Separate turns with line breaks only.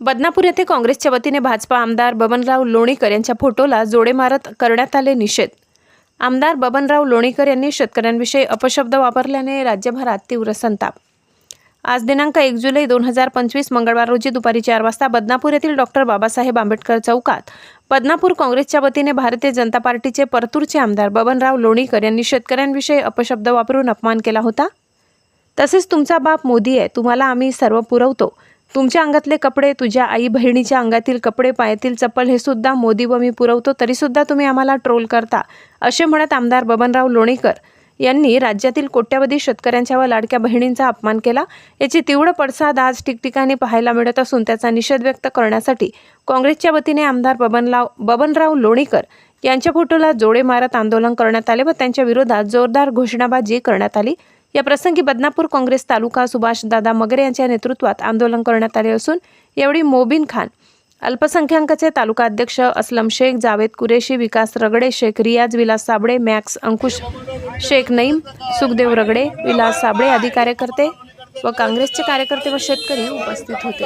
बदनापूर येथे काँग्रेसच्या वतीने भाजपा आमदार बबनराव लोणीकर यांच्या फोटोला जोडे मारत करण्यात आले निषेध. आमदार बबनराव लोणीकर यांनी शेतकऱ्यांविषयी अपशब्द वापरल्याने राज्यभरात तीव्र संताप. आज दिनांक एक जुलै दोन हजार पंचवीस मंगळवार रोजी दुपारी चार वाजता बदनापूर येथील डॉक्टर बाबासाहेब आंबेडकर चौकात बदनापूर काँग्रेसच्या वतीने भारतीय जनता पार्टीचे परतूरचे आमदार बबनराव लोणीकर यांनी शेतकऱ्यांविषयी अपशब्द वापरून अपमान केला होता? तसेच तुमचा बाप मोदी आहे तुम्हाला आम्ही सर्व पुरवतो. तुमच्या अंगातले कपडे तुझ्या आई बहिणीच्या अंगातील कपडे पायातील चप्पल हे सुद्धा मोदी व मी पुरवतो तरीसुद्धा तुम्ही आम्हाला ट्रोल करता असे म्हणत आमदार बबनराव लोणीकर यांनी राज्यातील कोट्यावधी शेतकऱ्यांच्या व लाडक्या बहिणींचा अपमान केला. याची तीव्र पडसाद आज ठिकठिकाणी पाहायला मिळत असून त्याचा निषेध व्यक्त करण्यासाठी काँग्रेसच्या वतीने आमदार बबनराव बबनराव लोणीकर यांच्या फोटोला जोडे मारत आंदोलन करण्यात आले व त्यांच्या विरोधात जोरदार घोषणाबाजी करण्यात आली. या प्रसंगी बदनापूर काँग्रेस तालुका सुभाष दादा मगरे यांच्या नेतृत्वात आंदोलन करण्यात आले असून यावेळी मोबिन खान अल्पसंख्याकाचे तालुका अध्यक्ष असलम शेख जावेद कुरेशी विकास रगडे शेख रियाज विलास साबळे मॅक्स अंकुश शेख नईम सुखदेव रगडे विलास साबळे आदी कार्यकर्ते व काँग्रेसचे कार्यकर्ते व शेतकरी उपस्थित होते.